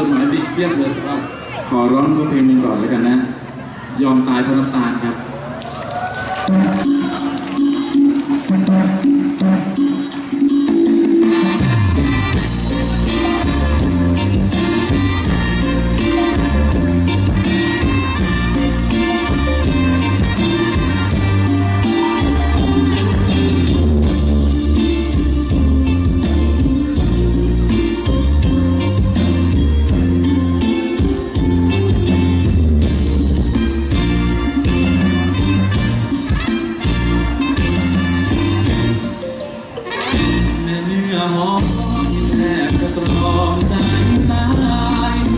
จดหมายบิ๊กเทียบเลยแต่ว่ขอร้องตัวเพลงมึงก่อนแล้วกันนะ ยอมตายเพราะน้ำตาลครับ หอมแทบจะตรอมใจละลาย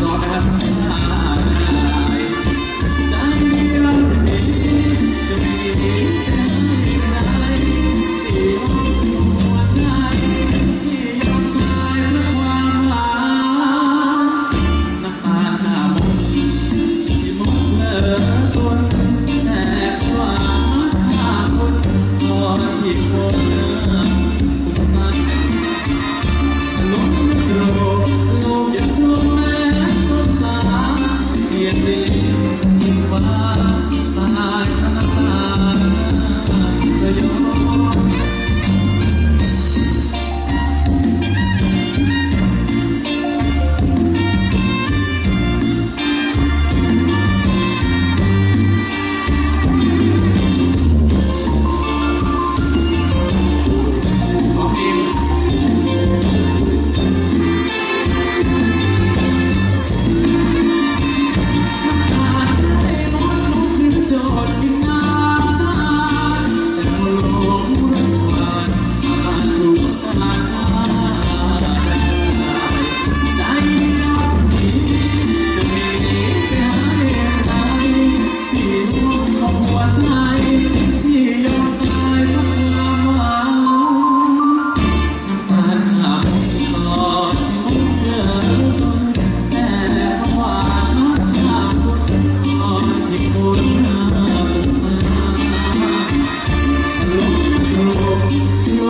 not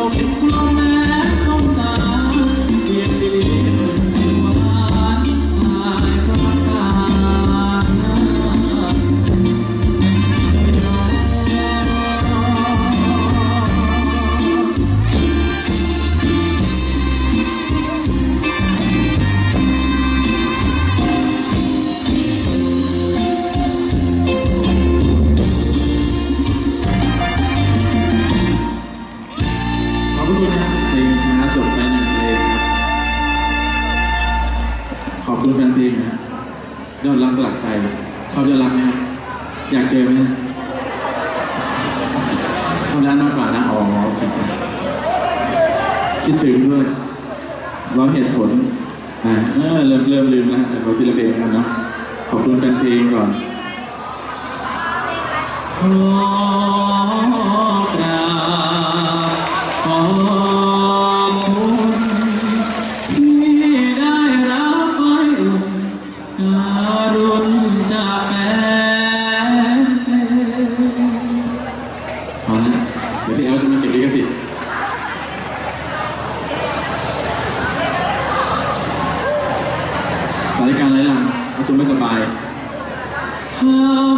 long and. เพลงนะยอดรักสลักใจชอบยอดรักไหมะอยากเจอไหมชอบด้านมากกว่านะอ๋อคิดคิดถึงด้วยเราเหตุผลนะเริ่มเริ่มลืมแล้วเราทีละเพลงกันเนาะขอบคุณแฟนเพลงก่อน สิสถานการณ์ไรล่ะตุณไม่สบายถ้า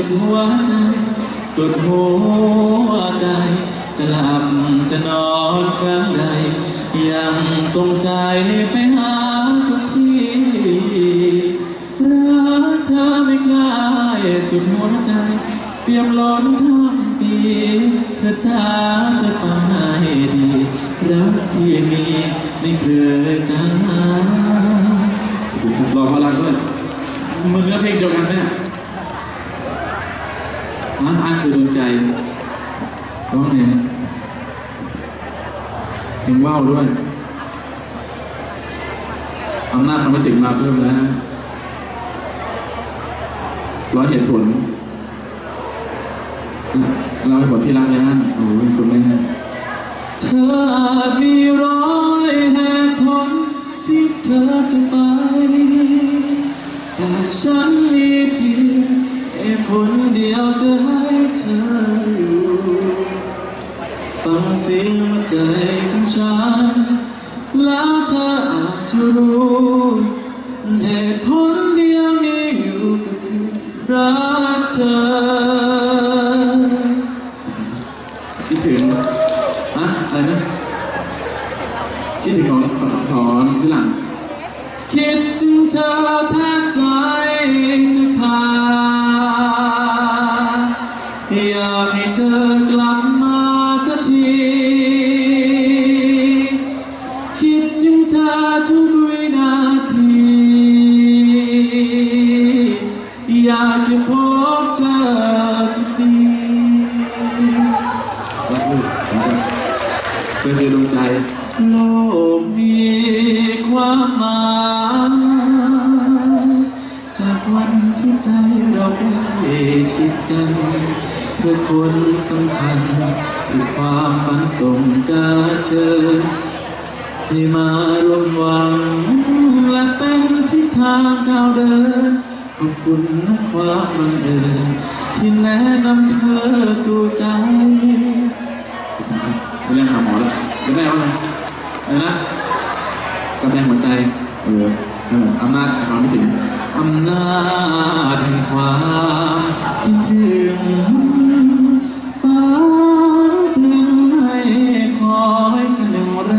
สุดหัวใจ สุดหัวใจ จะหลับจะนอนครั้งใด ยังทรงใจไปหาทุกที่รักเธอไม่คลายสุดหัวใจ เปี่ยมล้นข้ามปีเธอจ้าเธอฟังให้ดีรักที่มีไม่เคยจางหายขอบคุณครับรอพลังด้วยมึงก็เพลงเดียวกันเนี่ย ฮะอันคือดวงใจร้องไงเพลงว่าวด้วยอำนาจคำไม่ถึงมาเพิ่มแล้วฮะร้อยเหตุผลเราให้บทที่รักเลยฮะโอ้ยคุณแม่เธออาจมีร้อยเหตุผลที่เธอจะไป แต่ฉันมีเพียง คนเดียวจะให้เธออยู่ฟังเสียงใจของฉันแล้วเธออาจจะรู้ เธอคือดวงใจ โลกมีความหมายจากวันที่ใจเราใกล้ชิดกันเธอคนสำคัญคือความฝันส่งการเชิญให้มาร่วมหวัง และเป็นทิศทางก้าวเดิน ขอบคุณนะความบังเอิญที่แนะนำเธอสู่ใจ ไม่เรียกหาหมอแล้วเป็นได้ว่าไงอะไรนะกำแพงหัวใจเออนั่นแหละอำนาจแห่งความไม่ถึงอำนาจแห่งความคิดถึงฟ้าหนึ่งให้คอยหนึ่งร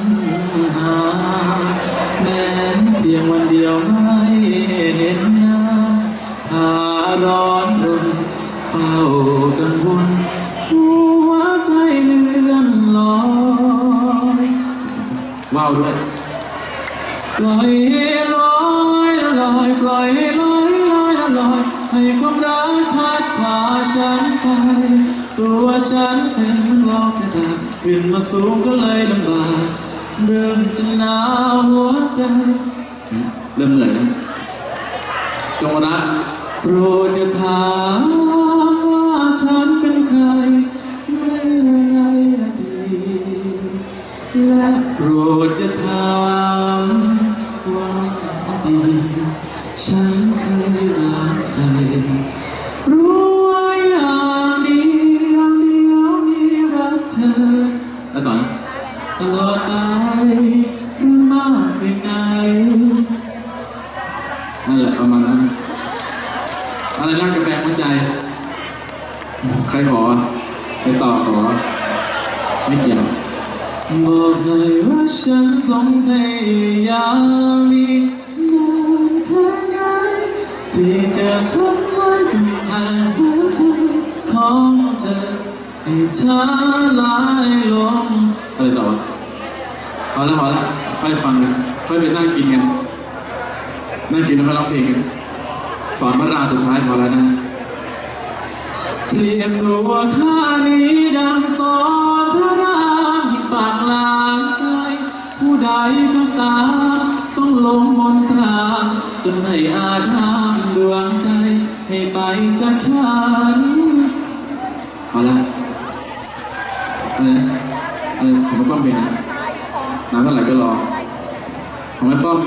ำหาแม้เพียงวันเดียวไม่เห็นหน้าพาร้อนรนเฝ้ากังวล ด้วยลอยลอยลอยปล่อยให้ลอยลอยลอยให้ความรักพัดพาฉันไป ตัวฉันเป็นเหมันลอกกระดาษขึ้นมาสูงก็เลยลำบากเริ่มจะหนาวหัวใจ เริ่มเหนื่อยจงรักโปรดอย่าถามว่าฉันเป็นใคร รดอย่าถามว่าดี ฉันเคยรักใครรู้ไว้อย่างเดียวเดียวนี้รักเธอแล้วต่อนะตลอดไปหรือมากเพียงไหนนั่นแหละประมาณนั้นอะไรรักกระแบงหัวใจ ใครขอไปต่อขอ ไม่เกี่ยว บอกเลยว่าฉันต้องพยายามอีกนานแค่ไหนที่จะทำให้ถึงทางหัวใจของเธอให้ช้าลายลงอะไรต่อวะพอแล้วพอแล้วค่อยฟังกันค่อยไปนั่งกินกันนั่งกินแล้วไปร้องเพลงกันสอนพระราสุดท้ายพอแล้วนะเปรียบตัวข้านี้ดังสอนพระรา ใดก็ตามต้องลงมนตราจนไม่อาจห้ามดวงใจ ให้ไปจากฉันเอาละอะไรนะอะไรของไม่ป้อมเพลงนะน้ำเท่าไหร่ก็รอ ของแม่ป้อม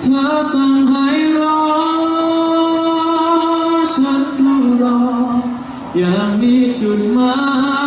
เธอสั่งให้รอ ฉันก็รอ อย่างมีจุดหมาย